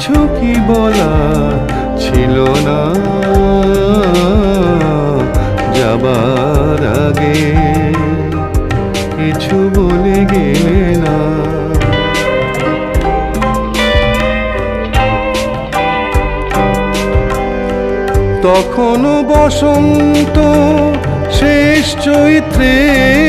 কিছু কি বলা ছিল না। যাবার আগে কিছু বলে গেলে না। তখনও বসন্ত শেষ চৈত্রের বেলা